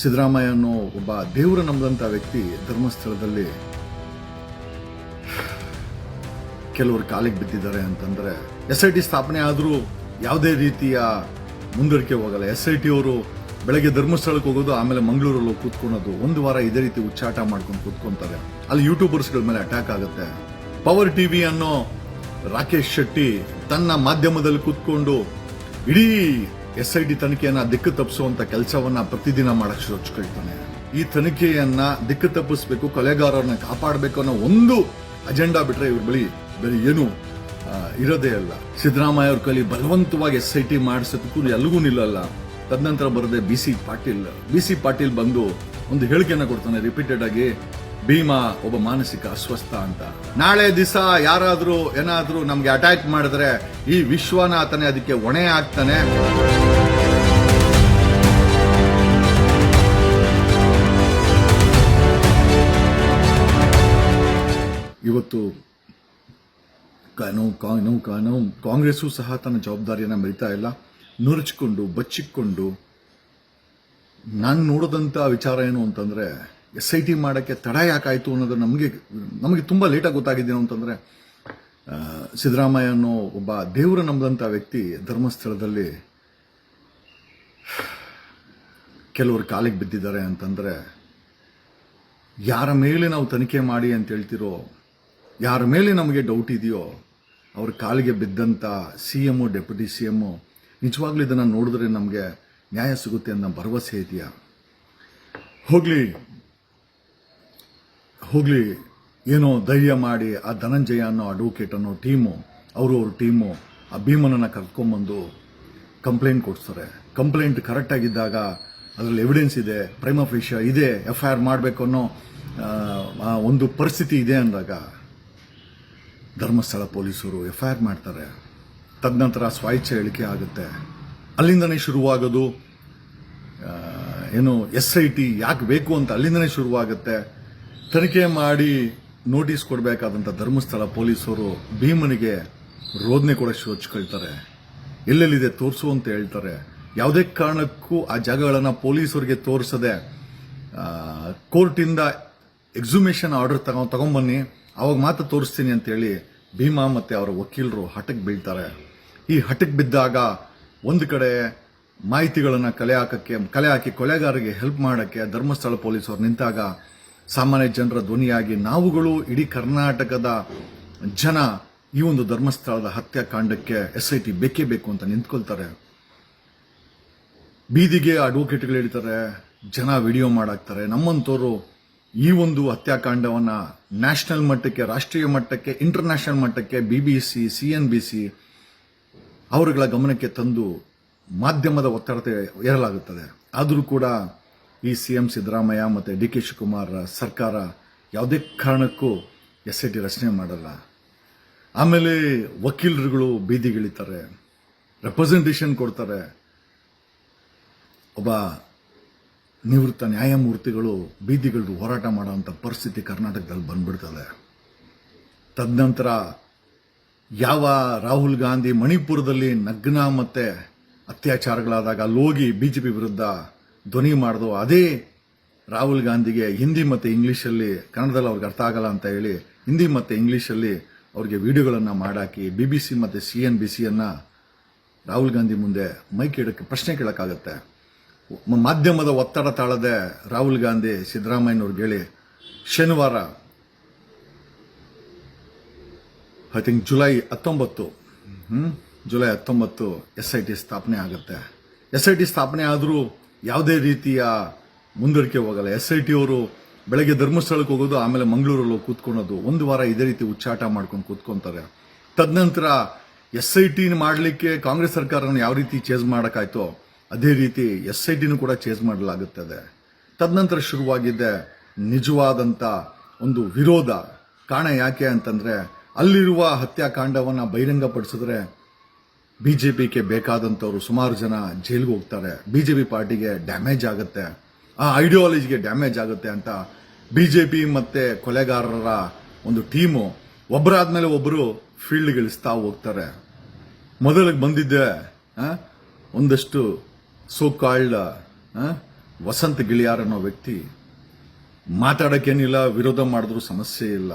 ಸಿದ್ದರಾಮಯ್ಯ ಅನ್ನೋ ಒಬ್ಬ ದೇವರು ನಂಬಿದಂಥ ವ್ಯಕ್ತಿ ಧರ್ಮಸ್ಥಳದಲ್ಲಿ ಕೆಲವರು ಕಾಲಿಗೆ ಬಿದ್ದಿದ್ದಾರೆ ಅಂತಂದರೆ ಎಸ್ ಐ ಟಿ ಸ್ಥಾಪನೆ ಆದರೂ ಯಾವುದೇ ರೀತಿಯ ಮುಂದುವರಿಕೆ ಹೋಗಲ್ಲ. ಎಸ್ ಐ ಟಿ ಅವರು ಬೆಳಗ್ಗೆ ಧರ್ಮಸ್ಥಳಕ್ಕೆ ಹೋಗೋದು, ಆಮೇಲೆ ಮಂಗಳೂರಲ್ಲಿ ಕೂತ್ಕೊಳೋದು ಒಂದು ವಾರ ಇದೇ ರೀತಿ ಉಚ್ಚಾಟ ಮಾಡ್ಕೊಂಡು ಕೂತ್ಕೊಂತಾರೆ. ಅಲ್ಲಿ ಯೂಟ್ಯೂಬರ್ಸ್ಗಳ ಮೇಲೆ ಅಟ್ಯಾಕ್ ಆಗುತ್ತೆ. ಪವರ್ ಟಿ ವಿ ಅನ್ನೋ ರಾಕೇಶ್ ಶೆಟ್ಟಿ ತನ್ನ ಮಾಧ್ಯಮದಲ್ಲಿ ಕೂತ್ಕೊಂಡು ಇಡೀ ಎಸ್ ಐ ಡಿ ತನಿಖೆಯನ್ನ ದಿಕ್ಕು ತಪ್ಪಿಸುವಂತ ಕೆಲಸವನ್ನ ಪ್ರತಿದಿನ ಮಾಡಕ್ ಹಚ್ಕೊಳ್ತಾನೆ. ಈ ತನಿಖೆಯನ್ನ ದಿಕ್ಕು ತಪ್ಪಿಸ್ಬೇಕು, ಕೊಲೆಗಾರರನ್ನ ಕಾಪಾಡಬೇಕು ಅನ್ನೋ ಒಂದು ಅಜೆಂಡಾ ಬಿಟ್ರೆ ಇವ್ರ ಬಳಿ ಬೇರೆ ಏನು ಇರೋದೇ ಅಲ್ಲ. ಸಿದ್ದರಾಮಯ್ಯ ಅವ್ರ ಕೈಲಿ ಬಲವಂತವಾಗಿ ಎಸ್ ಐ ಟಿ ಮಾಡಿಸೋದಕ್ಕೂ ಎಲ್ಲಿಗೂ ನಿಲ್ಲಲ್ಲ. ತದನಂತರ ಬರದೆ B C Patil, B C Patil ಬಂದು ಒಂದು ಹೇಳಿಕೆಯನ್ನ ಕೊಡ್ತಾನೆ ರಿಪೀಟೆಡ್ ಆಗಿ ಭೀಮಾ ಒಬ್ಬ ಮಾನಸಿಕ ಅಸ್ವಸ್ಥ ಅಂತ. ನಾಳೆ ದಿವಸ ಯಾರಾದರೂ, ಏನಾದರೂ ನಮಗೆ ಅಟ್ಯಾಕ್ ಮಾಡಿದ್ರೆ ಈ ವಿಶ್ವನಾಥನೇ ಅದಕ್ಕೆ ಹೊಣೆ ಆಗ್ತಾನೆ. ಇವತ್ತು ಕಾನೂ ಕಾ- ನಾವು ಕಾ- ನಾವು ಕಾಂಗ್ರೆಸ್ಸು ಸಹ ತನ್ನ ಜವಾಬ್ದಾರಿಯನ್ನು ಮರಿತಾ ಇಲ್ಲ. ನುರಿಚಿಕೊಂಡು, ಬಚ್ಚಿಕೊಂಡು, ನಾನು ನೋಡಿದಂಥ ವಿಚಾರ ಏನು ಅಂತಂದ್ರೆ ಎಸ್ ಐ ಟಿ ಮಾಡೋಕ್ಕೆ ತಡ ಯಾಕಾಯಿತು ಅನ್ನೋದು ನಮಗೆ ನಮಗೆ ತುಂಬ ಲೇಟಾಗಿ ಗೊತ್ತಾಗಿದ್ದೇನು ಅಂತಂದರೆ ಸಿದ್ದರಾಮಯ್ಯ ಅನ್ನೋ ಒಬ್ಬ ದೇವರು ನಂಬಿದಂಥ ವ್ಯಕ್ತಿ ಧರ್ಮಸ್ಥಳದಲ್ಲಿ ಕೆಲವರು ಕಾಲಿಗೆ ಬಿದ್ದಿದ್ದಾರೆ ಅಂತಂದರೆ, ಯಾರ ಮೇಲೆ ನಾವು ತನಿಖೆ ಮಾಡಿ ಅಂತ ಹೇಳ್ತಿರೋ, ಯಾರ ಮೇಲೆ ನಮಗೆ ಡೌಟ್ ಇದೆಯೋ, ಅವ್ರ ಕಾಲಿಗೆ ಬಿದ್ದಂಥ C M deputy C M ನಿಜವಾಗ್ಲೂ ಇದನ್ನು ನೋಡಿದ್ರೆ ನಮಗೆ ನ್ಯಾಯ ಸಿಗುತ್ತೆ ಅನ್ನೋ ಭರವಸೆ ಇದೆಯಾ? ಹೋಗ್ಲಿ ಹೋಗ್ಲಿ, ಏನೋ ಧೈರ್ಯ ಮಾಡಿ ಆ ಧನಂಜಯ ಅನ್ನೋ ಅಡ್ವೊಕೇಟ್ ಅನ್ನೋ ಟೀಮು, ಅವರು ಅವ್ರ ಟೀಮು, ಆ ಭೀಮನನ್ನು ಕರ್ಕೊಂಬಂದು ಕಂಪ್ಲೇಂಟ್ ಕೊಡ್ತಾರೆ ಕಂಪ್ಲೇಂಟ್ ಕರೆಕ್ಟಾಗಿದ್ದಾಗ ಅದರಲ್ಲಿ ಎವಿಡೆನ್ಸ್ ಇದೆ ಪ್ರೈಮ ಫಿಶ ಇದೆ ಎಫ್ ಐ ಆರ್ ಮಾಡಬೇಕು ಅನ್ನೋ ಒಂದು ಪರಿಸ್ಥಿತಿ ಇದೆ ಅಂದಾಗ ಧರ್ಮಸ್ಥಳ ಪೊಲೀಸರು ಎಫ್ ಐ ಆರ್ ಮಾಡ್ತಾರೆ. ತದನಂತರ ಸ್ವಾಯಿಚ್ಛ ಹೇಳಿಕೆ ಆಗುತ್ತೆ. ಅಲ್ಲಿಂದನೇ ಶುರುವಾಗೋದು ಏನು ಎಸ್ ಐ ಟಿ ಯಾಕೆ ಬೇಕು ಅಂತ ಅಲ್ಲಿಂದನೇ ಶುರುವಾಗುತ್ತೆ. ತನಿಖೆ ಮಾಡಿ ನೋಟಿಸ್ ಕೊಡಬೇಕಾದಂಥ ಧರ್ಮಸ್ಥಳ ಪೊಲೀಸರು ಭೀಮನಿಗೆ ರೋದನೆ ಕೂಡ ಶೋಚ್ಕೊಳ್ತಾರೆ. ಎಲ್ಲೆಲ್ಲಿದೆ ತೋರಿಸು ಅಂತ ಹೇಳ್ತಾರೆ. ಯಾವುದೇ ಕಾರಣಕ್ಕೂ ಆ ಜಾಗಗಳನ್ನು ಪೊಲೀಸರಿಗೆ ತೋರಿಸದೆ ಕೋರ್ಟಿಂದ ಎಕ್ಸುಮೇಷನ್ ಆರ್ಡರ್ ತಗೊಂಡು ತಗೊಂಬನ್ನಿ, ಅವಾಗ ಮಾತ್ರ ತೋರಿಸ್ತೀನಿ ಅಂತೇಳಿ ಭೀಮಾ ಮತ್ತೆ ಅವರ ವಕೀಲರು ಹಠಕ್ಕೆ ಬೀಳ್ತಾರೆ. ಈ ಹಠಕ್ಕೆ ಬಿದ್ದಾಗ ಒಂದು ಕಡೆ ಮಾಹಿತಿಗಳನ್ನು ಕಲೆ ಹಾಕಕ್ಕೆ, ಕಲೆ ಹಾಕಿ ಕೊಲೆಗಾರರಿಗೆ ಹೆಲ್ಪ್ ಮಾಡೋಕ್ಕೆ ಧರ್ಮಸ್ಥಳ ಪೊಲೀಸರು ನಿಂತಾಗ ಸಾಮಾನ್ಯ ಜನರ ಧ್ವನಿಯಾಗಿ ನಾವುಗಳು ಇಡೀ ಕರ್ನಾಟಕದ ಜನ ಈ ಒಂದು ಧರ್ಮಸ್ಥಳದ ಹತ್ಯಾಕಾಂಡಕ್ಕೆ ಎಸ್ ಐ ಟಿ ಬೇಕೇ ಬೇಕು ಅಂತ ನಿಂತ್ಕೊಳ್ತಾರೆ. ಬೀದಿಗೆ ಅಡ್ವೊಕೇಟ್ಗಳು ಹೇಳ್ತಾರೆ, ಜನ ವಿಡಿಯೋ ಮಾಡಾಕ್ತಾರೆ. ನಮ್ಮಂತವರು ಈ ಒಂದು ಹತ್ಯಾಕಾಂಡವನ್ನ ನ್ಯಾಷನಲ್ ಮಟ್ಟಕ್ಕೆ, ರಾಷ್ಟ್ರೀಯ ಮಟ್ಟಕ್ಕೆ, ಇಂಟರ್ನ್ಯಾಷನಲ್ ಮಟ್ಟಕ್ಕೆ B B C C N B C ಅವರುಗಳ ಗಮನಕ್ಕೆ ತಂದು ಮಾಧ್ಯಮದ ಒತ್ತಡತೆ ಏರಲಾಗುತ್ತದೆ ಆದರೂ ಕೂಡ ಈ ಸಿಎಂ ಸಿದ್ದರಾಮಯ್ಯ ಮತ್ತು ಡಿ ಕೆ ಶಿವಕುಮಾರ್ ಸರ್ಕಾರ ಯಾವುದೇ ಕಾರಣಕ್ಕೂ ಎಸ್ ಐ ಟಿ ರಚನೆ ಮಾಡಲ್ಲ. ಆಮೇಲೆ ವಕೀಲರುಗಳು ಬೀದಿಗಿಳಿತಾರೆ ರೆಪ್ರೆಸೆಂಟೇಷನ್ ಕೊಡ್ತಾರೆ. ಒಬ್ಬ ನಿವೃತ್ತ ನ್ಯಾಯಮೂರ್ತಿಗಳು ಬೀದಿಗಳು ಹೋರಾಟ ಮಾಡೋವಂಥ ಪರಿಸ್ಥಿತಿ ಕರ್ನಾಟಕದಲ್ಲಿ ಬಂದ್ಬಿಡ್ತದೆ. ತದನಂತರ ಯಾವ ರಾಹುಲ್ ಗಾಂಧಿ ಮಣಿಪುರದಲ್ಲಿ ನಗ್ನ ಮತ್ತು ಅತ್ಯಾಚಾರಗಳಾದಾಗ ಅಲ್ಲೋಗಿ ಬಿಜೆಪಿ ವಿರುದ್ಧ ಧ್ವನಿ ಮಾಡಿದ್ರು ಅದೇ ರಾಹುಲ್ ಗಾಂಧಿಗೆ ಹಿಂದಿ ಮತ್ತು ಇಂಗ್ಲೀಷಲ್ಲಿ ಕನ್ನಡದಲ್ಲಿ ಅವ್ರಿಗೆ ಅರ್ಥ ಆಗಲ್ಲ ಅಂತ ಹೇಳಿ ಹಿಂದಿ ಮತ್ತು ಇಂಗ್ಲೀಷಲ್ಲಿ ಅವ್ರಿಗೆ ವಿಡಿಯೋಗಳನ್ನು ಮಾಡಾಕಿ ಬಿ ಬಿ ಸಿ ಮತ್ತು ಸಿ ಎನ್ ಬಿ ಸಿಯನ್ನು ರಾಹುಲ್ ಗಾಂಧಿ ಮುಂದೆ ಮೈಕ್ ಇಡಕ್ಕೆ ಪ್ರಶ್ನೆ ಕೇಳೋಕ್ಕಾಗತ್ತೆ. ಮಾಧ್ಯಮದ ಒತ್ತಡ ತಾಳದೆ ರಾಹುಲ್ ಗಾಂಧಿ ಸಿದ್ದರಾಮಯ್ಯನವ್ರಿಗೆ ಹೇಳಿ, ಶನಿವಾರ ಐ ಥಿಂಕ್ ಜುಲೈ ಹತ್ತೊಂಬತ್ತು ಜುಲೈ ಹತ್ತೊಂಬತ್ತು ಎಸ್ ಐ ಟಿ ಸ್ಥಾಪನೆ ಆಗುತ್ತೆ. ಎಸ್ ಐ ಟಿ ಸ್ಥಾಪನೆ ಆದರೂ ಯಾವುದೇ ರೀತಿಯ ಮುಂದುವರಿಕೆ ಹೋಗಲ್ಲ. ಎಸ್ ಐ ಟಿ ಅವರು ಬೆಳಗ್ಗೆ ಧರ್ಮಸ್ಥಳಕ್ಕೆ ಹೋಗೋದು, ಆಮೇಲೆ ಮಂಗಳೂರಲ್ಲಿ ಹೋಗಿ ಕೂತ್ಕೊಳೋದು ಒಂದು ವಾರ ಇದೇ ರೀತಿ ಉಚ್ಚಾಟ ಮಾಡ್ಕೊಂಡು ಕೂತ್ಕೊಂತಾರೆ. ತದನಂತರ ಎಸ್ ಐ ಟಿ ಮಾಡಲಿಕ್ಕೆ ಕಾಂಗ್ರೆಸ್ ಸರ್ಕಾರವನ್ನು ಯಾವ ರೀತಿ ಚೇಸ್ ಮಾಡೋಕ್ಕಾಯ್ತೋ, ಅದೇ ರೀತಿ ಎಸ್ ಐ ಟಿನೂ ಕೂಡ ಚೇಸ್ ಮಾಡಲಾಗುತ್ತದೆ. ತದನಂತರ ಶುರುವಾಗಿದ್ದೆ ನಿಜವಾದಂಥ ಒಂದು ವಿರೋಧ ಕಾರಣ ಯಾಕೆ ಅಂತಂದರೆ, ಅಲ್ಲಿರುವ ಹತ್ಯಾಕಾಂಡವನ್ನು ಬಹಿರಂಗಪಡಿಸಿದ್ರೆ ಬಿಜೆಪಿಗೆ ಬೇಕಾದಂತವ್ರು ಸುಮಾರು ಜನ ಜೈಲಿಗೆ ಹೋಗ್ತಾರೆ. ಬಿಜೆಪಿ ಪಾರ್ಟಿಗೆ ಡ್ಯಾಮೇಜ್ ಆಗುತ್ತೆ. ಆ ಐಡಿಯಾಲಜಿಗೆ ಡ್ಯಾಮೇಜ್ ಆಗುತ್ತೆ ಅಂತ ಬಿಜೆಪಿ ಮತ್ತೆ ಕೊಲೆಗಾರರ ಒಂದು ಟೀಮು ಒಬ್ಬರಾದ್ಮೇಲೆ ಒಬ್ಬರು ಫೀಲ್ಡ್ಗಿಳಿಸ್ತಾ ಹೋಗ್ತಾರೆ. ಮೊದಲಿಗೆ ಬಂದಿದ್ದೆ ಒಂದಷ್ಟು ಸೋ ಕಾಲ್ಡ್ ವಸಂತ ಗಿಳಿಯಾರ್ ಅನ್ನೋ ವ್ಯಕ್ತಿ. ಮಾತಾಡೋಕ್ಕೇನಿಲ್ಲ, ವಿರೋಧ ಮಾಡಿದ್ರು ಸಮಸ್ಯೆ ಇಲ್ಲ.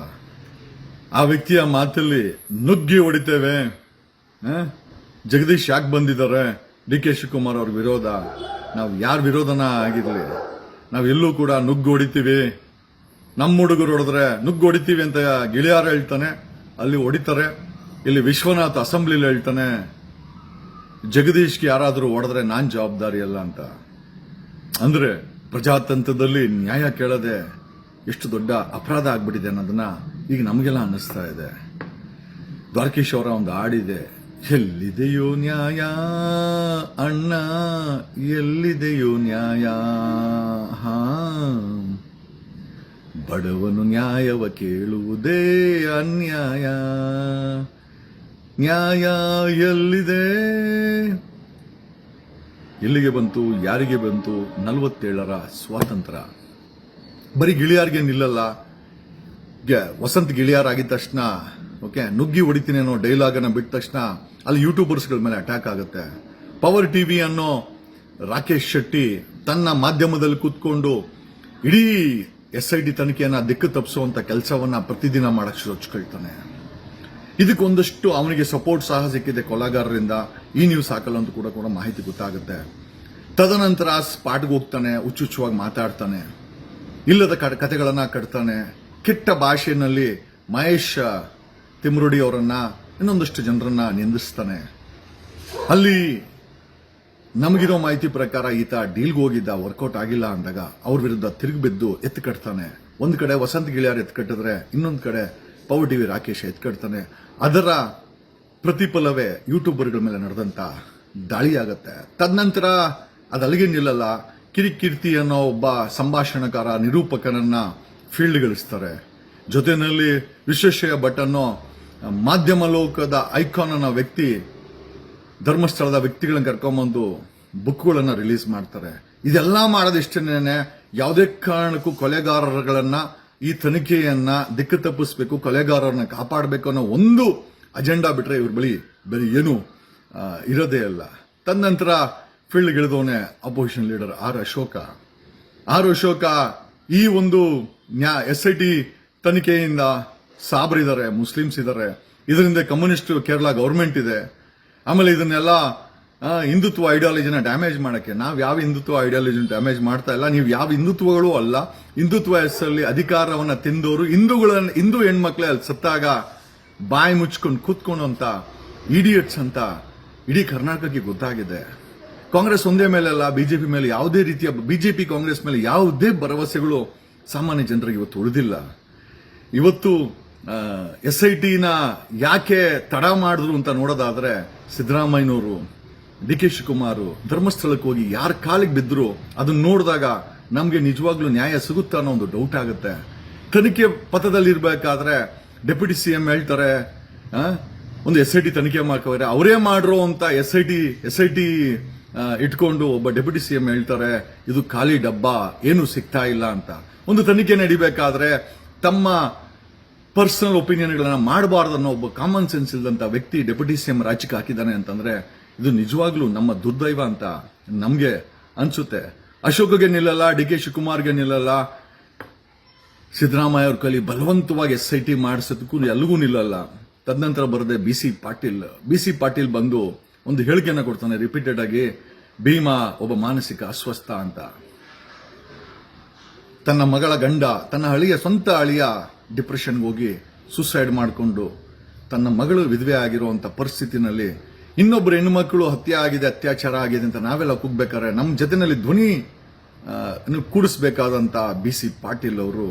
ಆ ವ್ಯಕ್ತಿಯ ಮಾತಲ್ಲಿ ನುಗ್ಗಿ ಹೊಡಿತೇವೆ? ಜಗದೀಶ್ ಯಾಕೆ ಬಂದಿದ್ದಾರೆ? ಡಿ ಕೆ ಶಿವಕುಮಾರ್ ಅವ್ರ ವಿರೋಧ. ನಾವು ಯಾರ ವಿರೋಧನ ಆಗಿರಲಿ? ನಾವು ಎಲ್ಲೂ ಕೂಡ ನುಗ್ಗು ಹೊಡಿತೀವಿ. ನಮ್ಮ ಹುಡುಗರು ಹೊಡೆದ್ರೆ ನುಗ್ಗು ಹೊಡಿತೀವಿ ಅಂತ ಗಿಳಿಯಾರ ಹೇಳ್ತಾನೆ. ಅಲ್ಲಿ ಹೊಡಿತಾರೆ. ಇಲ್ಲಿ ವಿಶ್ವನಾಥ್ ಅಸೆಂಬ್ಲಿಲಿ ಹೇಳ್ತಾನೆ, ಜಗದೀಶ್ಗೆ ಯಾರಾದರೂ ಹೊಡೆದ್ರೆ ನಾನು ಜವಾಬ್ದಾರಿ ಅಲ್ಲ ಅಂತ. ಅಂದ್ರೆ ಪ್ರಜಾತಂತ್ರದಲ್ಲಿ ನ್ಯಾಯ ಕೇಳದೆ ಎಷ್ಟು ದೊಡ್ಡ ಅಪರಾಧ ಆಗ್ಬಿಟ್ಟಿದೆ ಅನ್ನೋದನ್ನ ಈಗ ನಮಗೆಲ್ಲ ಅನ್ನಿಸ್ತಾ ಇದೆ. ದ್ವಾರಕೀಶ್ ಅವರ ಒಂದು ಹಾಡಿದೆ. ಎಲ್ಲಿದೆಯೋ ನ್ಯಾಯ? ಅಣ್ಣ, ಎಲ್ಲಿದೆಯೋ ನ್ಯಾಯ? ಬಡವನು ನ್ಯಾಯವ ಕೇಳುವುದೇ ಅನ್ಯಾಯ. ನ್ಯಾಯ ಎಲ್ಲಿದೆ? ಎಲ್ಲಿಗೆ ಬಂತು, ಯಾರಿಗೆ ಬಂತು? ನಲವತ್ತೇಳರ ಸ್ವಾತಂತ್ರ್ಯ. ಬರೀ ಗಿಳಿಯಾರ್ಗೆ ನಿಲ್ಲಲ್ಲ. ವಸಂತ್ ಗಿಳಿಯಾರ್ ಆಗಿದ ತಕ್ಷಣ ಓಕೆ ನುಗ್ಗಿ ಹೊಡಿತೀನಿ ಅನ್ನೋ ಡೈಲಾಗ್ ಅನ್ನ ಬಿಟ್ಟ ತಕ್ಷಣ ಅಲ್ಲಿ ಯೂಟ್ಯೂಬರ್ಸ್ಗಳ ಮೇಲೆ ಅಟ್ಯಾಕ್ ಆಗುತ್ತೆ. ಪವರ್ ಟಿವಿ ಅನ್ನೋ ರಾಕೇಶ್ ಶೆಟ್ಟಿ ತನ್ನ ಮಾಧ್ಯಮದಲ್ಲಿ ಕೂತ್ಕೊಂಡು ಇಡೀ ಎಸ್ ಐ ಟಿ ತನಿಖೆಯನ್ನ ದಿಕ್ಕು ತಪ್ಪಿಸುವಂತ ಕೆಲಸವನ್ನ ಪ್ರತಿದಿನ ಮಾಡಕ್ ಹಚ್ಕೊಳ್ತಾನೆ. ಇದಕ್ಕೊಂದಷ್ಟು ಅವನಿಗೆ ಸಪೋರ್ಟ್ ಸಹ ಸಿಕ್ಕಿದೆ ಕೊಲೆಗಾರರಿಂದ. ಈ ನ್ಯೂಸ್ ಹಾಕಲ್ಲ ಅಂತ ಕೂಡ ಕೂಡ ಮಾಹಿತಿ ಗೊತ್ತಾಗುತ್ತೆ. ತದನಂತರ ಸ್ಪಾಟ್ಗೆ ಹೋಗ್ತಾನೆ ಹುಚ್ಚುಚ್ಚುವಾಗಿ ಮಾತಾಡ್ತಾನೆ. ಇಲ್ಲದ ಕಥೆಗಳನ್ನ ಕಟ್ತಾನೆ. ಕೆಟ್ಟ ಭಾಷೆಯಲ್ಲಿ ಮಹೇಶ್ ತಿಮ್ರುಡಿ ಅವರನ್ನು ಇನ್ನೊಂದಷ್ಟು ಜನರನ್ನ ನಿಂದಿಸ್ತಾನೆ. ಅಲ್ಲಿ ನಮಗಿರೋ ಮಾಹಿತಿ ಪ್ರಕಾರ ಈತ ಡೀಲ್ಗೆ ಹೋಗಿದ್ದ, ವರ್ಕೌಟ್ ಆಗಿಲ್ಲ ಅಂದಾಗ ಅವ್ರ ವಿರುದ್ಧ ತಿರುಗಿ ಬಿದ್ದು ಎತ್ತು ಕಟ್ತಾನೆ. ಒಂದು ಕಡೆ ವಸಂತ್ ಗಿಳಿಯಾರ್ ಎತ್ತು ಕಟ್ಟಿದ್ರೆ ಇನ್ನೊಂದು ಕಡೆ ಪವರ್ ಟಿವಿ ರಾಕೇಶ್ ಎತ್ತು ಕಟ್ತಾನೆ. ಅದರ ಪ್ರತಿಫಲವೇ ಯೂಟ್ಯೂಬರ್ಗಳ ಮೇಲೆ ನಡೆದಂತ ದಾಳಿಯಾಗತ್ತೆ ತದನಂತರ ಅದು ಅಲ್ಲಿಗೆ ನಿಲ್ಲಲ್ಲ. ಕಿರಿಕೀರ್ತಿ ಅನ್ನೋ ಒಬ್ಬ ಸಂಭಾಷಣಕಾರ, ನಿರೂಪಕನನ್ನ ಫೀಲ್ಡ್ಗಳಿಸ್ತಾರೆ ಜೊತೆಯಲ್ಲಿ ವಿಶ್ವೇಶ್ವರ ಭಟ್ ಅನ್ನೋ ಮಾಧ್ಯಮ ಲೋಕದ ಐಕಾನ್ ಅನ್ನೋ ವ್ಯಕ್ತಿ, ಧರ್ಮಸ್ಥಳದ ವ್ಯಕ್ತಿಗಳನ್ನ ಕರ್ಕೊಂಬಂದು ಬುಕ್ಗಳನ್ನು ರಿಲೀಸ್ ಮಾಡ್ತಾರೆ. ಇದೆಲ್ಲ ಮಾಡೋದಿಷ್ಟೇನೆ ಯಾವುದೇ ಕಾರಣಕ್ಕೂ ಕೊಲೆಗಾರರುಗಳನ್ನ, ಈ ತನಿಖೆಯನ್ನ ದಿಕ್ಕು ತಪ್ಪಿಸ್ಬೇಕು, ಕೊಲೆಗಾರರನ್ನ ಕಾಪಾಡಬೇಕು ಅನ್ನೋ ಒಂದು ಅಜೆಂಡಾ ಬಿಟ್ರೆ ಇವ್ರ ಬಳಿ ಬರೀ ಏನು ಇರೋದೇ ತದನಂತರ field ಇಳಿದವನೇ opposition leader R Ashoka. R Ashoka ಈ ಒಂದು ನ್ಯಾ, ಎಸ್ ಐ ಟಿ ತನಿಖೆಯಿಂದ ಸಾಬ್ರಿದ್ದಾರೆ ಮುಸ್ಲಿಮ್ಸ್ ಇದ್ದಾರೆ ಇದರಿಂದ ಕಮ್ಯುನಿಸ್ಟ್ ಕೇರಳ ಗೌರ್ಮೆಂಟ್ ಇದೆ. ಆಮೇಲೆ ಇದನ್ನೆಲ್ಲ ಹಿಂದುತ್ವ ಐಡಿಯಾಲಜಿನ ಡ್ಯಾಮೇಜ್ ಮಾಡೋಕ್ಕೆ. ನಾವು ಯಾವ ಹಿಂದುತ್ವ ಐಡಿಯಾಲಜಿನ ಡ್ಯಾಮೇಜ್ ಮಾಡ್ತಾ ಇಲ್ಲ. ನೀವು ಯಾವ ಹಿಂದುತ್ವಗಳು ಅಲ್ಲ. ಹಿಂದುತ್ವ ಹೆಸರಲ್ಲಿ ಅಧಿಕಾರವನ್ನು ತಿಂದವರು ಹಿಂದೂಗಳನ್ನ ಹಿಂದೂ ಹೆಣ್ಮಕ್ಳೇ ಅಲ್ಲಿ ಸತ್ತಾಗ ಬಾಯಿ ಮುಚ್ಕೊಂಡು ಕೂತ್ಕೊಂಡು ಅಂತ ಇಡಿಯಟ್ಸ್ ಅಂತ ಇಡೀ ಕರ್ನಾಟಕಕ್ಕೆ ಗೊತ್ತಾಗಿದೆ. ಕಾಂಗ್ರೆಸ್ ಒಂದೇ ಮೇಲೆ ಅಲ್ಲ ಬಿಜೆಪಿ ಮೇಲೆ ಯಾವುದೇ ರೀತಿಯ, ಬಿಜೆಪಿ ಕಾಂಗ್ರೆಸ್ ಮೇಲೆ ಯಾವುದೇ ಭರವಸೆಗಳು ಸಾಮಾನ್ಯ ಜನರಿಗೆ ಇವತ್ತು ಉಳಿದಿಲ್ಲ. ಇವತ್ತು ಎಸ್ ಐ ಟಿನ ಯಾಕೆ ತಡ ಮಾಡಿದ್ರು ಅಂತ ನೋಡೋದಾದ್ರೆ ಸಿದ್ದರಾಮಯ್ಯನವರು ಡಿ ಕೆ ಶಿವಕುಮಾರ್ ಧರ್ಮಸ್ಥಳಕ್ಕೆ ಹೋಗಿ ಯಾರ ಕಾಲಿಗೆ ಬಿದ್ದರು ಅದನ್ನ ನೋಡಿದಾಗ ನಮಗೆ ನಿಜವಾಗ್ಲೂ ನ್ಯಾಯ ಸಿಗುತ್ತೆ ಅನ್ನೋ ಒಂದು ಡೌಟ್ ಆಗುತ್ತೆ. ತನಿಖೆ ಪಥದಲ್ಲಿ ಇರಬೇಕಾದ್ರೆ ಡೆಪ್ಯೂಟಿ ಸಿಎಂ ಹೇಳ್ತಾರೆ ಆ, ಒಂದು ಎಸ್ ಐ ಟಿ ತನಿಖೆ ಮಾಡ್ಕೋರೆ ಅವರೇ ಮಾಡ್ರೋ ಅಂತ S I T S I T ಇಟ್ಕೊಂಡು ಒಬ್ಬ ಡೆಪ್ಯೂಟಿ ಸಿಎಂ ಹೇಳ್ತಾರೆ ಇದು ಖಾಲಿ ಡಬ್ಬ ಏನು ಸಿಗ್ತಾ ಇಲ್ಲ ಅಂತ. ಒಂದು ತನಿಖೆ ನಡಿಬೇಕಾದ್ರೆ ತಮ್ಮ ಪರ್ಸನಲ್ ಒಪಿನಿಯನ್ಗಳನ್ನ ಮಾಡಬಾರ್ದು ಅನ್ನೋ ಒಬ್ಬ ಕಾಮನ್ ಸೆನ್ಸ್ ಇಲ್ಲದಂತ ವ್ಯಕ್ತಿ ಡೆಪ್ಯೂಟಿ ಸಿಎಂ ರಾಜ್ಯಕ್ಕೆ ಹಾಕಿದ್ದಾನೆ ಅಂತಂದ್ರೆ ಇದು ನಿಜವಾಗ್ಲೂ ನಮ್ಮ ದುರ್ದೈವ ಅಂತ ನಮಗೆ ಅನ್ಸುತ್ತೆ. ಅಶೋಕ್ಗೆ ನಿಲ್ಲಲ್ಲ, ಡಿ ಕೆ ಶಿವಕುಮಾರ್ಗೆ ನಿಲ್ಲಲ್ಲ, ಸಿದ್ದರಾಮಯ್ಯ ಅವ್ರ ಕಲಿ ಬಲವಂತವಾಗಿ ಎಸ್ ಐ ಟಿ ಮಾಡಿಸೋದಕ್ಕೂ ಎಲ್ಲಿಗೂ ನಿಲ್ಲಲ್ಲ. ತದನಂತರ ಬರದೆ B C Patil. B C Patil ಬಂದು ಒಂದು ಹೇಳಿಕೆಯನ್ನು ಕೊಡ್ತಾನೆ ರಿಪೀಟೆಡ್ ಆಗಿ, ಭೀಮಾ ಒಬ್ಬ ಮಾನಸಿಕ ಅಸ್ವಸ್ಥ ಅಂತ. ತನ್ನ ಮಗಳ ಗಂಡ, ತನ್ನ ಅಳಿಯ ಸ್ವಂತ ಅಳಿಯ ಡಿಪ್ರೆಷನ್ಗೆ ಹೋಗಿ ಸುಸೈಡ್ ಮಾಡಿಕೊಂಡು ತನ್ನ ಮಗಳು ವಿಧವೆ ಆಗಿರುವಂಥ ಪರಿಸ್ಥಿತಿನಲ್ಲಿ ಇನ್ನೊಬ್ಬರು ಹೆಣ್ಣುಮಕ್ಕಳು ಹತ್ಯೆ ಆಗಿದೆ, ಅತ್ಯಾಚಾರ ಆಗಿದೆ ಅಂತ ನಾವೆಲ್ಲ ಕೂಗ್ಬೇಕಾದ್ರೆ ನಮ್ಮ ಜೊತೆಯಲ್ಲಿ ಧ್ವನಿ ಕೂಡಿಸ್ಬೇಕಾದಂಥ ಬಿ ಸಿ ಪಾಟೀಲ್ ಅವರು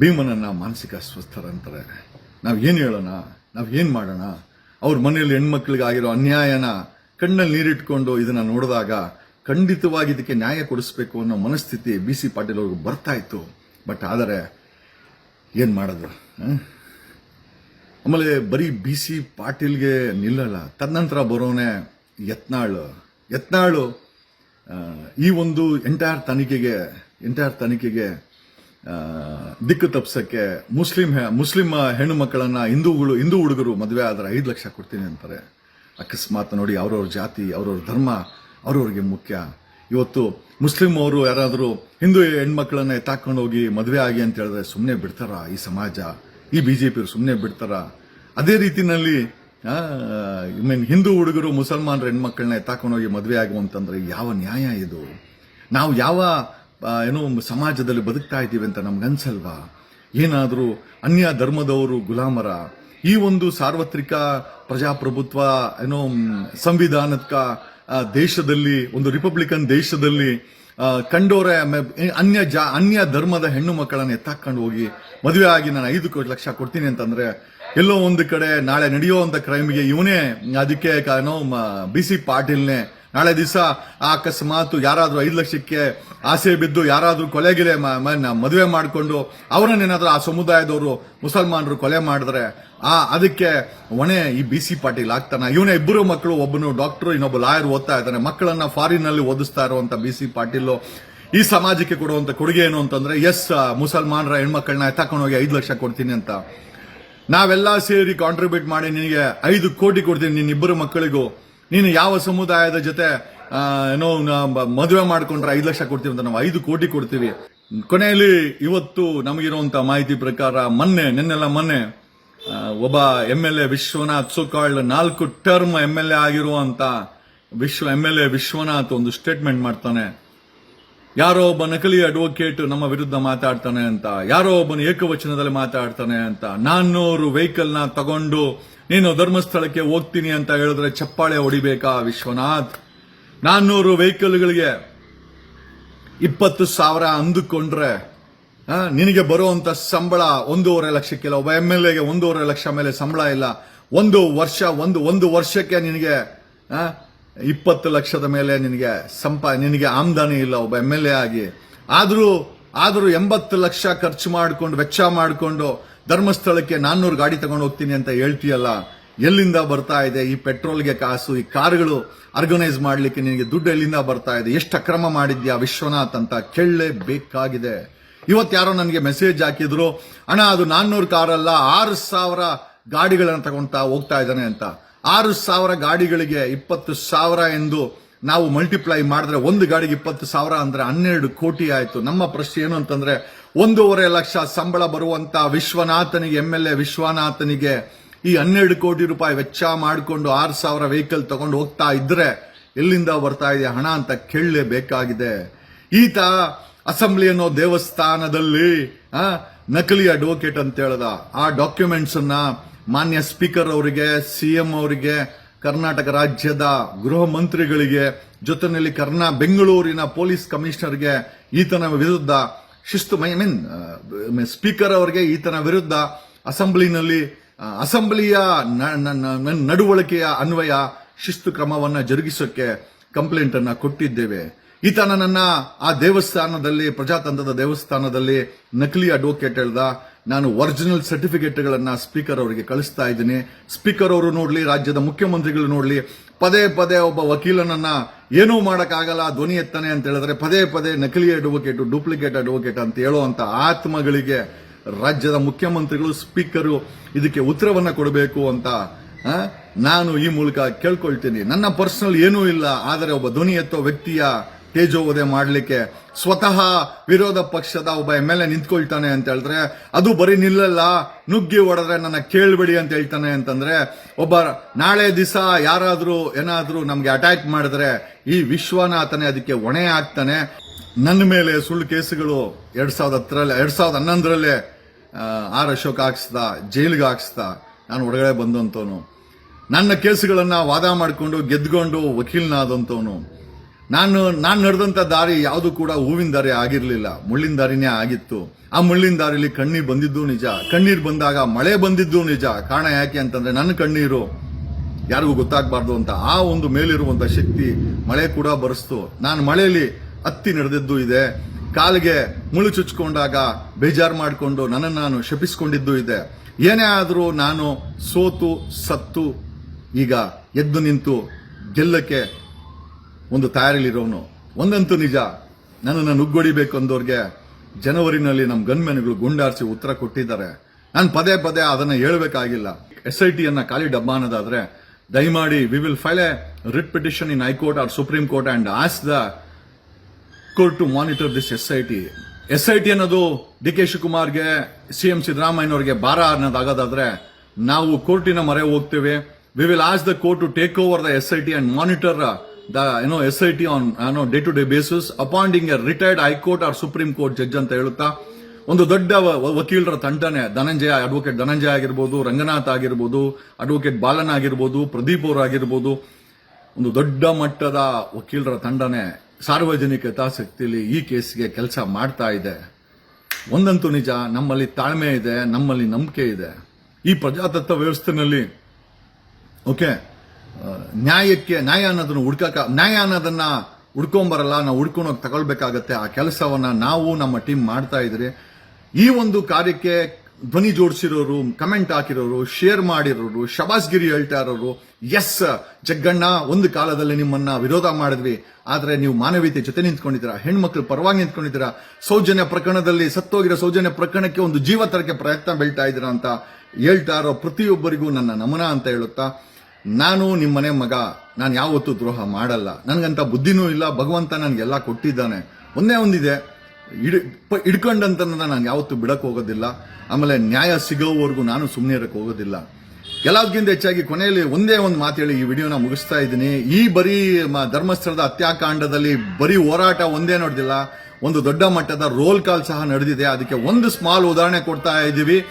ಭೀಮನನ್ನ ಮಾನಸಿಕ ಅಸ್ವಸ್ಥರಂತಾರೆ ನಾವು ಏನು ಹೇಳೋಣ? ನಾವು ಏನು ಮಾಡೋಣ? ಅವ್ರ ಮನೆಯಲ್ಲಿ ಹೆಣ್ಮಕ್ಳಿಗೆ ಆಗಿರೋ ಅನ್ಯಾಯನ ಕಣ್ಣಲ್ಲಿ ನೀರಿಟ್ಕೊಂಡು ಇದನ್ನು ನೋಡಿದಾಗ ಖಂಡಿತವಾಗಿ ಇದಕ್ಕೆ ನ್ಯಾಯ ಕೊಡಿಸ್ಬೇಕು ಅನ್ನೋ ಮನಸ್ಥಿತಿ ಬಿ ಸಿ ಪಾಟೀಲ್ ಅವ್ರಿಗೆ ಬರ್ತಾ ಇತ್ತು. ಬಟ್ ಆದರೆ, ಏನು ಮಾಡೋದು? ಆಮೇಲೆ ಬರೀ ಬಿ ಸಿ ಪಾಟೀಲ್ಗೆ ನಿಲ್ಲಲ್ಲ ತದನಂತರ ಬರೋನೆ ಯತ್ನಾಳು. ಯತ್ನಾಳು ಈ ಒಂದು ಎಂಟೈರ್ ತನಿಖೆಗೆ ಎಂಟೈರ್ ತನಿಖೆಗೆ ದಿಕ್ಕು ತಪ್ಸೋಕ್ಕೆ ಮುಸ್ಲಿಂ ಮುಸ್ಲಿಂ ಹೆಣ್ಣು ಮಕ್ಕಳನ್ನು ಹಿಂದೂಗಳು ಹಿಂದೂ ಹುಡುಗರು ಮದುವೆ ಆದರೆ ಐದು ಲಕ್ಷ ಕೊಡ್ತೀನಿ ಅಂತಾರೆ. ಅಕಸ್ಮಾತ್ ನೋಡಿ ಅವ್ರವ್ರ ಜಾತಿ, ಅವ್ರವ್ರ ಧರ್ಮ ಅವ್ರವ್ರಿಗೆ ಮುಖ್ಯ. ಇವತ್ತು ಮುಸ್ಲಿಂ ಅವರು ಯಾರಾದರೂ ಹಿಂದೂ ಹೆಣ್ಮಕ್ಳನ್ನ ಎತ್ತಾಕೊಂಡು ಹೋಗಿ ಮದುವೆ ಆಗಿ ಅಂತ ಹೇಳಿದ್ರೆ ಸುಮ್ಮನೆ ಬಿಡ್ತಾರ ಈ ಸಮಾಜ? ಈ ಬಿ ಜೆ ಪಿಯವರು ಸುಮ್ಮನೆ ಬಿಡ್ತಾರ? ಅದೇ ರೀತಿನಲ್ಲಿ ಮೀನ್ ಹಿಂದೂ ಹುಡುಗರು ಮುಸಲ್ಮಾನರ ಹೆಣ್ಮಕ್ಳನ್ನ ಎತ್ತಾಕೊಂಡು ಹೋಗಿ ಮದುವೆ ಆಗುವಂತಂದ್ರೆ ಯಾವ ನ್ಯಾಯ ಇದು? ನಾವು ಯಾವ ಏನು ಸಮಾಜದಲ್ಲಿ ಬದುಕ್ತಾ ಇದ್ದೀವಿ ಅಂತ ನಮ್ಗನ್ಸಲ್ವಾ ಏನಾದರೂ ಅನ್ಯ ಧರ್ಮದವರು ಗುಲಾಮರ? ಈ ಒಂದು ಸಾರ್ವತ್ರಿಕ ಪ್ರಜಾಪ್ರಭುತ್ವ ಏನೋ ಮ್, ಸಂವಿಧಾನಕ ಆ, ದೇಶದಲ್ಲಿ, ಒಂದು ರಿಪಬ್ಲಿಕನ್ ದೇಶದಲ್ಲಿ ಕಂಡೋರೆ ಅನ್ಯ ಜಾ, ಅನ್ಯ ಧರ್ಮದ ಹೆಣ್ಣು ಮಕ್ಕಳನ್ನು ಎತ್ತಾಕೊಂಡು ಹೋಗಿ ಮದುವೆ ಆಗಿ ನಾನು ಐದು ಲಕ್ಷ ಕೊಡ್ತೀನಿ ಅಂತಂದ್ರೆ, ಎಲ್ಲೋ ಒಂದು ಕಡೆ ನಾಳೆ ನಡೆಯುವಂತ ಕ್ರೈಮ್ಗೆ ಇವನೇ ಅದಕ್ಕೆ ಏನೋ ಬಿ ಸಿ ಪಾಟೀಲ್ನೇ. ನಾಳೆ ದಿವಸ ಆ ಅಕಸ್ಮಾತ್ ಯಾರಾದರೂ ಐದು ಲಕ್ಷಕ್ಕೆ ಆಸೆ ಬಿದ್ದು ಯಾರಾದರೂ ಕೊಲೆಗಿಲೆ ಮದುವೆ ಮಾಡಿಕೊಂಡು ಅವರನ್ನೇನಾದ್ರೂ ಆ ಸಮುದಾಯದವರು ಮುಸಲ್ಮಾನರು ಕೊಲೆ ಮಾಡಿದ್ರೆ ಆ, ಅದಕ್ಕೆ ಹೊಣೆ ಈ ಬಿ ಸಿ ಪಾಟೀಲ್ ಆಗ್ತಾನ. ಇವನೇ ಇಬ್ಬರು ಮಕ್ಕಳು, ಒಬ್ಬನು ಡಾಕ್ಟರ್ ಇನ್ನೊಬ್ಬ ಲಾಯರ್ ಓದ್ತಾ ಇದ್ದಾನೆ. ಮಕ್ಕಳನ್ನ ಫಾರಿನ್ನಲ್ಲಿ ಓದಿಸ್ತಾ ಇರುವಂತ ಬಿ ಸಿ ಪಾಟೀಲ್ ಈ ಸಮಾಜಕ್ಕೆ ಕೊಡುವಂತ ಕೊಡುಗೆ ಏನು ಅಂತಂದ್ರೆ, ಎಸ್ ಮುಸಲ್ಮಾನರ ಹೆಣ್ಮಕ್ಳನ್ನ ಎತ್ತಾಕೊಂಡು ಹೋಗಿ ಐದು ಲಕ್ಷ ಕೊಡ್ತೀನಿ ಅಂತ. ನಾವೆಲ್ಲ ಸೇರಿ ಕಾಂಟ್ರಿಬ್ಯೂಟ್ ಮಾಡಿ ನಿನಗೆ ಐದು ಕೋಟಿ ಕೊಡ್ತೀನಿ ನಿನ್ನ ಇಬ್ಬರು ಮಕ್ಕಳಿಗೂ. ನೀನು ಯಾವ ಸಮುದಾಯದ ಜೊತೆ ಏನೋ ಮದುವೆ ಮಾಡ್ಕೊಂಡ್ರೆ ಐದು ಲಕ್ಷ ಕೊಡ್ತೀವಿ ಅಂತ ನಾವು ಐದು ಕೋಟಿ ಕೊಡ್ತೀವಿ. ಕೊನೆಯಲ್ಲಿ ಇವತ್ತು ನಮಗಿರುವಂತ ಮಾಹಿತಿ ಪ್ರಕಾರ ಮೊನ್ನೆ, ನಿನ್ನೆಲ್ಲ ಮೊನ್ನೆ ಒಬ್ಬ ಎಂ ಎಲ್ ಎ ವಿಶ್ವನಾಥ್ ಸುಕಾಳ್ ನಾಲ್ಕು ಟರ್ಮ್ ಎಂ ಎಲ್ ಎ ಆಗಿರುವಂತ ವಿಶ್ವ ಎಂ ಎಲ್ ಎ ವಿಶ್ವನಾಥ್ ಒಂದು ಸ್ಟೇಟ್ಮೆಂಟ್ ಮಾಡ್ತಾನೆ. ಯಾರೋ ಒಬ್ಬ ನಕಲಿ ಅಡ್ವೊಕೇಟ್ ನಮ್ಮ ವಿರುದ್ಧ ಮಾತಾಡ್ತಾನೆ ಅಂತ, ಯಾರೋ ಒಬ್ಬನು ಏಕವಚನದಲ್ಲಿ ಮಾತಾಡ್ತಾನೆ ಅಂತ, ನಾನ್ನೂರು ವೆಹಿಕಲ್ನ ತಗೊಂಡು ನೀನು ಧರ್ಮಸ್ಥಳಕ್ಕೆ ಹೋಗ್ತೀನಿ ಅಂತ ಹೇಳಿದ್ರೆ ಚಪ್ಪಾಳೆ ಹೊಡಿಬೇಕಾ ವಿಶ್ವನಾಥ್? ನಾನ್ನೂರು ವೆಹಿಕಲ್ಗಳಿಗೆ ಇಪ್ಪತ್ತು ಸಾವಿರ ಅಂದುಕೊಂಡ್ರೆ ನಿನಗೆ ಬರುವಂತ ಸಂಬಳ ಒಂದೂವರೆ ಲಕ್ಷಕ್ಕಿಲ್ಲ. ಒಬ್ಬ ಎಂ ಎಲ್ ಎಗೆ ಒಂದೂವರೆ ಲಕ್ಷ ಮೇಲೆ ಸಂಬಳ ಇಲ್ಲ. ಒಂದು ವರ್ಷ, ಒಂದು ಒಂದು ವರ್ಷಕ್ಕೆ ನಿನಗೆ ಇಪ್ಪತ್ತು ಲಕ್ಷದ ಮೇಲೆ ನಿನಗೆ ಸಂಪ, ನಿನಗೆ ಆಮದಾನಿ ಇಲ್ಲ ಒಬ್ಬ ಎಂ ಎಲ್ ಎ ಆಗಿ. ಆದರೂ ಆದರೂ ಎಂಬತ್ತು ಲಕ್ಷ ಖರ್ಚು ಮಾಡಿಕೊಂಡು, ವೆಚ್ಚ ಮಾಡಿಕೊಂಡು ಧರ್ಮಸ್ಥಳಕ್ಕೆ ನಾನ್ನೂರು ಗಾಡಿ ತಗೊಂಡು ಹೋಗ್ತೀನಿ ಅಂತ ಹೇಳ್ತೀಯಲ್ಲ, ಎಲ್ಲಿಂದ ಬರ್ತಾ ಇದೆ? ಈ ಪೆಟ್ರೋಲ್ಗೆ ಕಾಸು, ಈ ಕಾರುಗಳು ಆರ್ಗನೈಸ್ ಮಾಡಲಿಕ್ಕೆ ನಿನಗೆ ದುಡ್ಡು ಎಲ್ಲಿಂದ ಬರ್ತಾ ಇದೆ? ಎಷ್ಟು ಅಕ್ರಮ ಮಾಡಿದ್ಯಾ ವಿಶ್ವನಾಥ್ ಅಂತ ಕೇಳಲೇಬೇಕಾಗಿದೆ. ಇವತ್ತು ಯಾರೋ ನನಗೆ ಮೆಸೇಜ್ ಹಾಕಿದ್ರು, ಅಣ್ಣ, ಅದು ನಾನ್ನೂರು ಕಾರಲ್ಲ, ಆರು ಸಾವಿರ ಗಾಡಿಗಳನ್ನು ತಗೊಂತಾ ಹೋಗ್ತಾ ಇದ್ದಾನೆ ಅಂತ. ಆರು ಸಾವಿರ ಗಾಡಿಗಳಿಗೆ ಇಪ್ಪತ್ತು ಸಾವಿರ ಎಂದು ನಾವು ಮಲ್ಟಿಪ್ಲೈ ಮಾಡಿದ್ರೆ ಒಂದು ಗಾಡಿಗೆ ಇಪ್ಪತ್ತು ಸಾವಿರ ಅಂದ್ರೆ ಹನ್ನೆರಡು ಕೋಟಿ ಆಯಿತು. ನಮ್ಮ ಪ್ರಶ್ನೆ ಏನು ಅಂತಂದ್ರೆ, ಒಂದೂವರೆ ಲಕ್ಷ ಸಂಬಳ ಬರುವಂತ ವಿಶ್ವನಾಥನಿಗೆ, ಎಂ ಎಲ್ ಎ ವಿಶ್ವನಾಥನಿಗೆ ಈ ಹನ್ನೆರಡು ಕೋಟಿ ರೂಪಾಯಿ ವೆಚ್ಚ ಮಾಡಿಕೊಂಡು ಆರು ಸಾವಿರ ವೆಹಿಕಲ್ ತಗೊಂಡು ಹೋಗ್ತಾ ಇದ್ರೆ ಎಲ್ಲಿಂದ ಬರ್ತಾ ಇದೆ ಹಣ ಅಂತ ಕೇಳಲೇಬೇಕಾಗಿದೆ. ಈತ ಅಸೆಂಬ್ಲಿ ಅನ್ನೋ ದೇವಸ್ಥಾನದಲ್ಲಿ ಆ, ನಕಲಿ ಅಡ್ವೊಕೇಟ್ ಅಂತ ಹೇಳ್ದ. ಆ ಡಾಕ್ಯುಮೆಂಟ್ಸ್ ಅನ್ನ ಮಾನ್ಯ ಸ್ಪೀಕರ್ ಅವರಿಗೆ ಸಿಎಂ ಅವರಿಗೆ ಕರ್ನಾಟಕ ರಾಜ್ಯದ ಗೃಹ ಮಂತ್ರಿಗಳಿಗೆ ಜೊತೆಯಲ್ಲಿ ಕರ್ನಾ ಬೆಂಗಳೂರಿನ ಪೊಲೀಸ್ ಕಮಿಷನರ್ಗೆ ಈತನ ವಿರುದ್ಧ ಶಿಸ್ತು ಐ ಮೀನ್ ಸ್ಪೀಕರ್ ಅವರಿಗೆ ಈತನ ವಿರುದ್ಧ ಅಸೆಂಬ್ಲಿನಲ್ಲಿ ಅಸೆಂಬ್ಲಿಯ ನಡವಳಿಕೆಯ ಅನ್ವಯ ಶಿಸ್ತು ಕ್ರಮವನ್ನ ಜರುಗಿಸೋಕೆ ಕಂಪ್ಲೇಂಟ್ ಅನ್ನ ಕೊಟ್ಟಿದ್ದೇವೆ. ಈತನ ನನ್ನ ಆ ದೇವಸ್ಥಾನದಲ್ಲಿ, ಪ್ರಜಾತಂತ್ರದ ದೇವಸ್ಥಾನದಲ್ಲಿ ನಕಲಿ ಅಡ್ವೊಕೇಟ್ ಹೇಳ್ದ. ನಾನು ಒರಿಜಿನಲ್ ಸರ್ಟಿಫಿಕೇಟ್ಗಳನ್ನು ಸ್ಪೀಕರ್ ಅವರಿಗೆ ಕಳಿಸ್ತಾ ಇದ್ದೀನಿ. ಸ್ಪೀಕರ್ ಅವರು ನೋಡಲಿ, ರಾಜ್ಯದ ಮುಖ್ಯಮಂತ್ರಿಗಳು ನೋಡಲಿ, ಪದೇ ಪದೇ ಒಬ್ಬ ವಕೀಲನನ್ನ ಏನೂ ಮಾಡೋಕ್ಕಾಗಲ್ಲ, ಧ್ವನಿ ಎತ್ತಾನೆ ಅಂತ ಹೇಳಿದ್ರೆ ಪದೇ ಪದೇ ನಕಲಿ ಅಡ್ವೊಕೇಟ್ ಡೂಪ್ಲಿಕೇಟ್ ಅಡ್ವೊಕೇಟ್ ಅಂತ ಹೇಳುವಂಥ ಆತ್ಮಗಳಿಗೆ ರಾಜ್ಯದ ಮುಖ್ಯಮಂತ್ರಿಗಳು ಸ್ಪೀಕರು ಇದಕ್ಕೆ ಉತ್ತರವನ್ನು ಕೊಡಬೇಕು ಅಂತ ನಾನು ಈ ಮೂಲಕ ಕೇಳ್ಕೊಳ್ತೀನಿ. ನನ್ನ ಪರ್ಸನಲ್ ಏನೂ ಇಲ್ಲ, ಆದರೆ ಒಬ್ಬ ಧ್ವನಿ ಎತ್ತೋ ವ್ಯಕ್ತಿಯ ತೇಜೋವಧೆ ಮಾಡಲಿಕ್ಕೆ ಸ್ವತಃ ವಿರೋಧ ಪಕ್ಷದ ಒಬ್ಬ ಎಂ ಎಲ್ ಎ ನಿಂತ್ಕೊಳ್ತಾನೆ ಅಂತ ಹೇಳಿದ್ರೆ, ಅದು ಬರೀ ನಿಲ್ಲಲ್ಲ, ನುಗ್ಗಿ ಹೊಡೆದ್ರೆ ನನ್ನ ಕೇಳಬೇಡಿ ಅಂತ ಹೇಳ್ತಾನೆ ಅಂತಂದ್ರೆ, ಒಬ್ಬ ನಾಳೆ ದಿವಸ ಯಾರಾದರೂ, ಏನಾದರೂ ನಮಗೆ ಅಟ್ಯಾಕ್ ಮಾಡಿದ್ರೆ ಈ ವಿಶ್ವನಾಥನೇ ಅದಕ್ಕೆ ಹೊಣೆ ಆಗ್ತಾನೆ. ನನ್ನ ಮೇಲೆ ಸುಳ್ಳು ಕೇಸುಗಳು ಎರಡ್ ಸಾವಿರದ ಹತ್ತರಲ್ಲಿ, ಎರಡ್ ಸಾವಿರದ ಹನ್ನೊಂದರಲ್ಲೇ ಆರ್ ಅಶೋಕ್ ಹಾಕ್ಸ್ದ, ಜೈಲಿಗೆ ಹಾಕ್ಸ್ದ, ನಾನು ಹೊರಗಡೆ ಬಂದಂತವನು ನನ್ನ ಕೇಸುಗಳನ್ನ ವಾದ ಮಾಡಿಕೊಂಡು ಗೆದ್ಕೊಂಡು ವಕೀಲನಾದಂತವನು ನಾನು ನಾನು ನಡೆದಂತ ದಾರಿ ಯಾವುದು ಕೂಡ ಹೂವಿನ ದಾರಿ ಆಗಿರಲಿಲ್ಲ. ಮುಳ್ಳಿನ ದಾರಿನೇ ಆಗಿತ್ತು. ಆ ಮುಳ್ಳಿನ ದಾರಿಲಿ ಕಣ್ಣೀರು ಬಂದಿದ್ದು ನಿಜ. ಕಣ್ಣೀರು ಬಂದಾಗ ಮಳೆ ಬಂದಿದ್ದು ನಿಜ. ಕಾರಣ ಯಾಕೆ ಅಂತಂದ್ರೆ ನನ್ನ ಕಣ್ಣೀರು ಯಾರಿಗೂ ಗೊತ್ತಾಗಬಾರ್ದು ಅಂತ. ಆ ಒಂದು ಮೇಲಿರುವಂಥ ಶಕ್ತಿ ಮಳೆ ಕೂಡ ಬರೆಸ್ತು. ನಾನು ಮಳೆಯಲ್ಲಿ ಹತ್ತಿ ನಡೆದಿದ್ದು ಇದೆ. ಕಾಲಿಗೆ ಮುಳು ಚುಚ್ಕೊಂಡಾಗ ಬೇಜಾರು ಮಾಡಿಕೊಂಡು ನನ್ನನ್ನು ನಾನು ಶಪಿಸ್ಕೊಂಡಿದ್ದು ಇದೆ. ಏನೇ ಆದರೂ ನಾನು ಸೋತು, ಸತ್ತು ಈಗ ಎದ್ದು ನಿಂತು ಗೆಲ್ಲಕ್ಕೆ ಒಂದು ತಯಾರಿಲಿರೋನು ಒಂದಂತೂ ನಿಜ. ನನ್ನನ್ನು ನುಗ್ಗೊಡಿಬೇಕು ಅಂದವ್ರಿಗೆ ಜನವರಿನಲ್ಲಿ ನಮ್ಮ ಗನ್ಮೆನ್ಗಳು ಗುಂಡಾರಿಸಿ ಉತ್ತರ ಕೊಟ್ಟಿದ್ದಾರೆ. ನಾನು ಪದೇ ಪದೇ ಅದನ್ನ ಹೇಳಬೇಕಾಗಿಲ್ಲ. ಎಸ್ ಐ ಟಿಯನ್ನು ಖಾಲಿ ಡಬ್ಬ ಅನ್ನೋದಾದ್ರೆ ದಯಮಾಡಿ we will file a writ petition in high court or supreme court and ask the court to monitor this S I T S I T ಅನ್ನೋದು ಡಿ ಕೆ ಶಿವಕುಮಾರ್ಗೆ, ಸಿ ಎಂ ಸಿದ್ದರಾಮಯ್ಯನವರಿಗೆ ಭಾರ ಅನ್ನೋದಾಗೋದಾದ್ರೆ ನಾವು ಕೋರ್ಟಿನ ಮೊರೆ ಹೋಗ್ತೇವೆ. We will ask the court to take over the S I T and monitor the ಏನೋ ಎಸ್ ಐ ಟಿ ಆನ್ ಏನೋ day to day basis appointing a retired high court or supreme court judge ಅಂತ ಹೇಳುತ್ತಾ, ಒಂದು ದೊಡ್ಡ ವಕೀಲರ ತಂಡನೆ, Dhananjaya advocate Dhananjaya ಆಗಿರ್ಬೋದು, ರಂಗನಾಥ್ ಆಗಿರ್ಬೋದು advocate Balan ಆಗಿರ್ಬೋದು, ಪ್ರದೀಪ್ ಅವರು ಆಗಿರ್ಬೋದು, ಒಂದು ದೊಡ್ಡ ಮಟ್ಟದ ವಕೀಲರ ತಂಡನೆ ಸಾರ್ವಜನಿಕ ಹಿತಾಸಕ್ತಿಯಲ್ಲಿ ಈ ಕೇಸ್ಗೆ ಕೆಲಸ ಮಾಡ್ತಾ ಇದೆ. ಒಂದಂತೂ ನಿಜ, ನಮ್ಮಲ್ಲಿ ತಾಳ್ಮೆ ಇದೆ, ನಮ್ಮಲ್ಲಿ ನಂಬಿಕೆ ಇದೆ. ಈ ಪ್ರಜಾತತ್ವ ವ್ಯವಸ್ಥೆನಲ್ಲಿ, ಓಕೆ ನ್ಯಾಯಕ್ಕೆ ನ್ಯಾಯ ಅನ್ನೋದನ್ನು ಹುಡ್ಕಕ ನ್ಯಾಯ ಅನ್ನೋದನ್ನ ಹುಡ್ಕೊಂಬರಲ್ಲ, ನಾವು ಹುಡ್ಕೊಂಡು ಹೋಗಿ ತಗೊಳ್ಬೇಕಾಗತ್ತೆ. ಆ ಕೆಲಸವನ್ನ ನಾವು ನಮ್ಮ ಟೀಮ್ ಮಾಡ್ತಾ ಇದ್ರೆ. ಈ ಒಂದು ಕಾರ್ಯಕ್ಕೆ ಧ್ವನಿ ಜೋಡಿಸಿರೋರು, ಕಮೆಂಟ್ ಹಾಕಿರೋರು, ಶೇರ್ ಮಾಡಿರೋರು, ಶಬಾಸ್ಗಿರಿ ಹೇಳ್ತಾ ಇರೋರು, ಎಸ್, ಜಗ್ಗಣ್ಣ, ಒಂದು ಕಾಲದಲ್ಲಿ ನಿಮ್ಮನ್ನ ವಿರೋಧ ಮಾಡಿದ್ವಿ. ಆದ್ರೆ ನೀವು ಮಾನವೀಯತೆ ಜೊತೆ ನಿಂತ್ಕೊಂಡಿದ್ದೀರಾ, ಹೆಣ್ಮಕ್ಳು ಪರವಾಗಿ ನಿಂತ್ಕೊಂಡಿದ್ದೀರಾ, ಸೌಜನ್ಯ ಪ್ರಕರಣದಲ್ಲಿ ಸತ್ತೋಗಿರೋ ಸೌಜನ್ಯ ಪ್ರಕರಣಕ್ಕೆ ಒಂದು ಜೀವ ತರಕ್ಕೆ ಪ್ರಯತ್ನ ಬೀಳ್ತಾ ಇದ್ದೀರಾ ಅಂತ ಹೇಳ್ತಾ ಇರೋ ಪ್ರತಿಯೊಬ್ಬರಿಗೂ ನನ್ನ ನಮನ ಅಂತ ಹೇಳುತ್ತಾ ನಾನು ನಿಮ್ಮನೆ ಮಗ. ನಾನು ಯಾವತ್ತೂ ದ್ರೋಹ ಮಾಡಲ್ಲ. ನನಗಂತ ಬುದ್ಧಿನೂ ಇಲ್ಲ. ಭಗವಂತ ನನಗೆಲ್ಲ ಕೊಟ್ಟಿದ್ದಾನೆ. ಒಂದೇ ಒಂದಿದೆ. ಹಿಡ್ಕೊಂಡಂತ ನಾನು ಯಾವತ್ತೂ ಬಿಡಕ್ಕೆ ಹೋಗೋದಿಲ್ಲ. ಆಮೇಲೆ ನ್ಯಾಯ ಸಿಗೋವರೆಗೂ ನಾನು ಸುಮ್ಮನೆ ಇರಕ್ಕೆ ಹೋಗೋದಿಲ್ಲ. ಎಲ್ಲದಕ್ಕಿಂತ ಹೆಚ್ಚಾಗಿ ಕೊನೆಯಲ್ಲಿ ಒಂದೇ ಒಂದು ಮಾತು ಹೇಳಿ ಈ ವಿಡಿಯೋನ ಮುಗಿಸ್ತಾ ಇದ್ದೀನಿ. ಈ ಬರೀ ಧರ್ಮಸ್ಥಳದ ಹತ್ಯಾಕಾಂಡದಲ್ಲಿ ಬರೀ ಹೋರಾಟ ಒಂದೇ ನೋಡ್ದಿಲ್ಲ. ಒಂದು ದೊಡ್ಡ ಮಟ್ಟದ ರೋಲ್ ಕಾಲ್ ಸಹ ನಡೆದಿದೆ. ಅದಕ್ಕೆ ಒಂದು ಸ್ಮಾಲ್ ಉದಾಹರಣೆ ಕೊಡ್ತಾ ಇದ್ದೀವಿ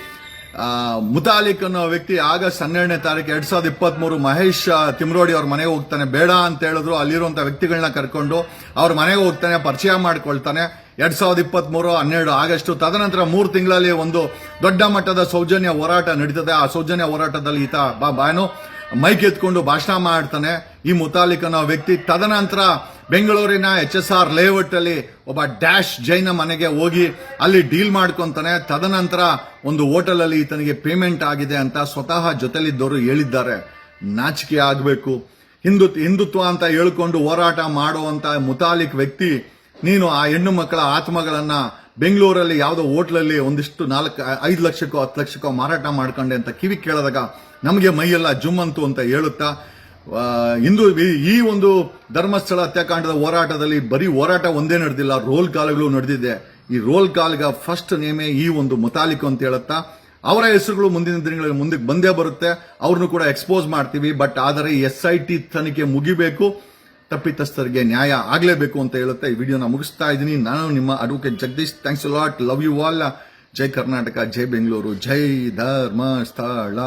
ಮುತಾಲಿಕ್ ಅನ್ನೋ ವ್ಯಕ್ತಿ ಆಗಸ್ಟ್ ಹನ್ನೆರಡನೇ ತಾರೀಕು ಎರಡ್ ಸಾವಿರದ ಇಪ್ಪತ್ತ್ ಮೂರು ಮಹೇಶ್ ತಿಮ್ರೋಡಿ ಅವ್ರ ಮನೆಗೆ ಹೋಗ್ತಾನೆ. ಬೇಡ ಅಂತ ಹೇಳಿದ್ರು, ಅಲ್ಲಿರುವಂತ ವ್ಯಕ್ತಿಗಳನ್ನ ಕರ್ಕೊಂಡು ಅವ್ರ ಮನೆಗೆ ಹೋಗ್ತಾನೆ, ಪರಿಚಯ ಮಾಡ್ಕೊಳ್ತಾನೆ. ಎರಡ್ ಸಾವಿರದ ಇಪ್ಪತ್ತ್ ಮೂರು ಹನ್ನೆರಡು ಆಗಸ್ಟ್, ತದನಂತರ ಮೂರು ತಿಂಗಳಲ್ಲಿ ಒಂದು ದೊಡ್ಡ ಮಟ್ಟದ ಸೌಜನ್ಯ ಹೋರಾಟ ನಡೀತದೆ. ಆ ಸೌಜನ್ಯ ಹೋರಾಟದಲ್ಲಿ ಈತ ಬಾನು ಮೈಕ್ ಎತ್ಕೊಂಡು ಭಾಷಣ ಮಾಡ್ತಾನೆ. ಈ ಮುತಾಲಿಕ್ ಅನ್ನೋ ವ್ಯಕ್ತಿ ತದನಂತರ ಬೆಂಗಳೂರಿನ ಎಚ್ ಎಸ್ ಆರ್ ಲೇಔಟಲ್ಲಿ ಒಬ್ಬ ಡ್ಯಾಶ್ ಜೈನ ಮನೆಗೆ ಹೋಗಿ ಅಲ್ಲಿ ಡೀಲ್ ಮಾಡ್ಕೊಂತಾನೆ. ತದನಂತರ ಒಂದು ಹೋಟೆಲ್ ಅಲ್ಲಿ ಈತನಿಗೆ ಪೇಮೆಂಟ್ ಆಗಿದೆ ಅಂತ ಸ್ವತಃ ಜೊತೆಲಿದ್ದವರು ಹೇಳಿದ್ದಾರೆ. ನಾಚಿಕೆ ಆಗಬೇಕು. ಹಿಂದುತ್ ಹಿಂದುತ್ವ ಅಂತ ಹೇಳ್ಕೊಂಡು ಹೋರಾಟ ಮಾಡುವಂತ ಮುತಾಲಿಕ್ ವ್ಯಕ್ತಿ, ನೀನು ಆ ಹೆಣ್ಣು ಮಕ್ಕಳ ಆತ್ಮಗಳನ್ನ ಬೆಂಗಳೂರಲ್ಲಿ ಯಾವುದೋ ಹೋಟ್ಲಲ್ಲಿ ಒಂದಿಷ್ಟು ನಾಲ್ಕು, ಐದು ಲಕ್ಷಕ್ಕೋ, ಹತ್ತು ಲಕ್ಷಕ್ಕೋ ಮಾರಾಟ ಮಾಡ್ಕೊಂಡೆ ಅಂತ ಕಿವಿ ಕೇಳಿದಾಗ ನಮಗೆ ಮೈಯೆಲ್ಲ ಜುಮ್ಮಂತು ಅಂತ ಹೇಳುತ್ತಾ ಇಂದು ಈ- ಒಂದು ಧರ್ಮಸ್ಥಳ ಹತ್ಯಾಕಾಂಡದ ಹೋರಾಟದಲ್ಲಿ ಬರೀ ಹೋರಾಟ ಒಂದೇ ನಡೆದಿಲ್ಲ, ರೋಲ್ ಕಾಲ್ಗಳು ನಡೆದಿದೆ. ಈ ರೋಲ್ ಕಾಲ್ಗ ಫಸ್ಟ್ ನೇಮೆ ಈ ಒಂದು ಮುತಾಲಿಕ್ ಅಂತ ಹೇಳುತ್ತಾ, ಅವರ ಹೆಸರುಗಳು ಮುಂದಿನ ದಿನಗಳಲ್ಲಿ ಮುಂದಕ್ಕೆ ಬಂದೇ ಬರುತ್ತೆ. ಅವ್ರನ್ನು ಕೂಡ ಎಕ್ಸ್ಪೋಸ್ ಮಾಡ್ತೀವಿ ಬಟ್ ಆದರೆ ಎಸ್ ಐ ಟಿ ತನಿಖೆ ಮುಗಿಬೇಕು, ತಪ್ಪಿತಸ್ಥರಿಗೆ ನ್ಯಾಯ ಆಗಲೇಬೇಕು ಅಂತ ಹೇಳುತ್ತೆ ಈ ವಿಡಿಯೋನ ಮುಗಿಸ್ತಾ ಇದ್ದೀನಿ. ನಾನು ನಿಮ್ಮ advocate Jagadish. Thanks lot love you all ಜೈ ಕರ್ನಾಟಕ, ಜೈ ಬೆಂಗಳೂರು, ಜೈ ಧರ್ಮಸ್ಥಳ.